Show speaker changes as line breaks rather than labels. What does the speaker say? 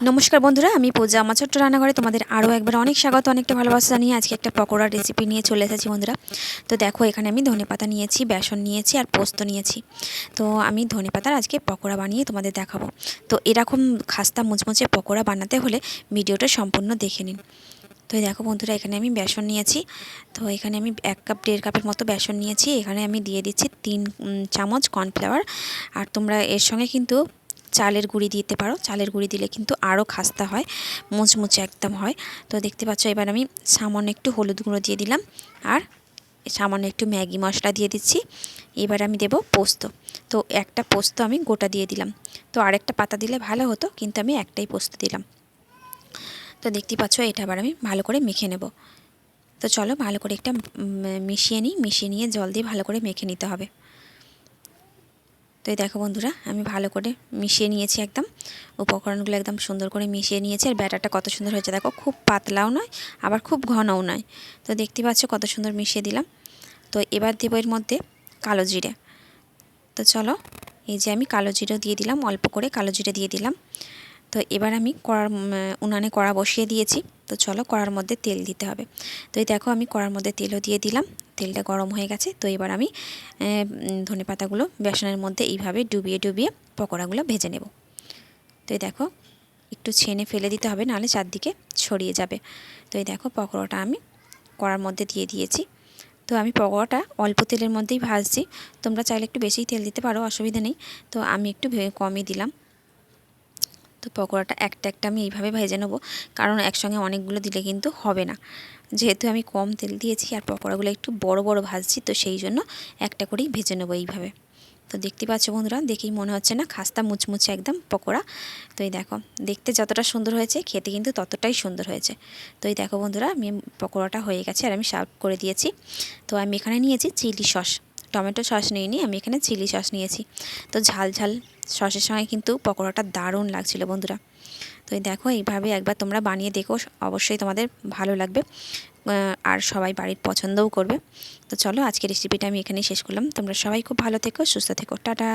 নমস্কার বন্ধুরা, আমি পূজা, আমার ছোট্ট রান্নাঘরে তোমাদের আরও একবার অনেক স্বাগত, অনেকটা ভালোবাসা জানিয়ে আজকে একটা পকোড়ার রেসিপি নিয়ে চলে এসেছি বন্ধুরা। তো দেখো, এখানে আমি ধনেপাতা নিয়েছি, বেসন নিয়েছি আর পোস্ত নিয়েছি। তো আমি ধনেপাতার আজকে পকোড়া বানিয়ে তোমাদের দেখাবো। তো এরকম খাস্তা মুচমুচে পকোড়া বানাতে হলে ভিডিওটা সম্পূর্ণ দেখে নিন। তো দেখো বন্ধুরা, এখানে আমি বেসন নিয়েছি। তো এখানে আমি এক কাপ, দেড় কাপের মতো বেসন নিয়েছি। এখানে আমি দিয়ে দিচ্ছি তিন চামচ কর্নফ্লাওয়ার আর তোমরা এর সঙ্গে কিন্তু চালের গুঁড়ি দিতে পারো। চালের গুঁড়ি দিলে কিন্তু আরও খাস্তা হয়, মুচমুচে একদম হয়। তো দেখতে পাচ্ছ, এবার আমি সামান্য একটু হলুদ গুঁড়ো দিয়ে দিলাম আর সামান্য একটু ম্যাগি মশলা দিয়ে দিচ্ছি। এবার আমি দেব পোস্ত। তো একটা পোস্ত আমি গোটা দিয়ে দিলাম। তো আরেকটা পাতা দিলে ভালো হতো, কিন্তু আমি একটাই পোস্ত দিলাম। তো দেখতে পাচ্ছ, এটা আবার আমি ভালো করে মেখে নেব। তো চলো ভালো করে একটা মিশিয়ে নিই। মিশিয়ে নিয়ে জল দিয়ে ভালো করে মেখে নিতে হবে। তো এই দেখো বন্ধুরা, আমি ভালো করে মিশিয়ে নিয়েছি একদম। উপকরণগুলো একদম সুন্দর করে মিশিয়ে নিয়েছি, আর ব্যাটারটা কত সুন্দর হয়েছে। দেখো, খুব পাতলাও নয়, আবার খুব ঘনও নয়। তো দেখতে পাচ্ছ কত সুন্দর মিশিয়ে দিলাম। তো এবার দেবো এর মধ্যে কালো জিরে। তো চলো, এই যে আমি কালো জিরে দিয়ে দিলাম, অল্প করে কালো জিরে দিয়ে দিলাম। তো এবার আমি কড়ার উনানে কড়া বসিয়ে দিয়েছি। তো চলো কড়ার মধ্যে তেল দিতে হবে। তো এই দেখো আমি কড়ার মধ্যে তেলও দিয়ে দিলাম, তেলটা গরম হয়ে গেছে। তো এবার আমি ধনে পাতাগুলো বেসনের মধ্যে এইভাবে ডুবিয়ে ডুবিয়ে পকোড়াগুলো ভেজে নেব। তো এই দেখো, একটু ছেনে ফেলে দিতে হবে, নাহলে চারদিকে ছড়িয়ে যাবে। তো এই দেখো পকোড়াটা আমি কড়ার মধ্যে দিয়ে দিয়েছি। তো আমি পকোড়াটা অল্প তেলের মধ্যেই ভাজছি। তোমরা চাইলে একটু বেশিই তেল দিতে পারো, অসুবিধা নেই। তো আমি একটু কমই দিলাম। তো পকোড়াটা একটা একটা আমি এইভাবে ভেজে নেব। কারণ একসঙ্গে অনেকগুলো দিলে কিন্তু হবে না। যেহেতু আমি কম তেল দিয়েছি আর পকোড়াগুলো একটু বড় বড় ভাজছি, তো সেই জন্য একটা করেই ভেজে নেব এইভাবে। তো দেখতে পাচ্ছ বন্ধুরা, দেখেই মনে হচ্ছে না খাস্তা মুচমুচে একদম পকোড়া। তো এই দেখো, দেখতে যতটা সুন্দর হয়েছে, খেতে কিন্তু ততটাই সুন্দর হয়েছে। তো এই দেখো বন্ধুরা, আমি পকোড়াটা হয়ে গেছে আর আমি সার্ভ করে দিয়েছি। তো আমি এখানে নিয়েছি চিলি সস। টমেটো সস নিইনি, আমি এখানে চিলি সস নিয়েছি। তো ঝাল ঝাল সসের সঙ্গে কিন্তু পকোড়াটা দারুণ লাগছিল বন্ধুরা। তো দেখো, এইভাবে একবার তোমরা বানিয়ে দেখো, অবশ্যই তোমাদের ভালো লাগবে। আর সবাই বাড়ির পছন্দও করবে। তো চলো, আজকের রেসিপিটা আমি এখানেই শেষ করলাম। তোমরা সবাই খুব ভালো থেকো, সুস্থ থেকো, টাটা।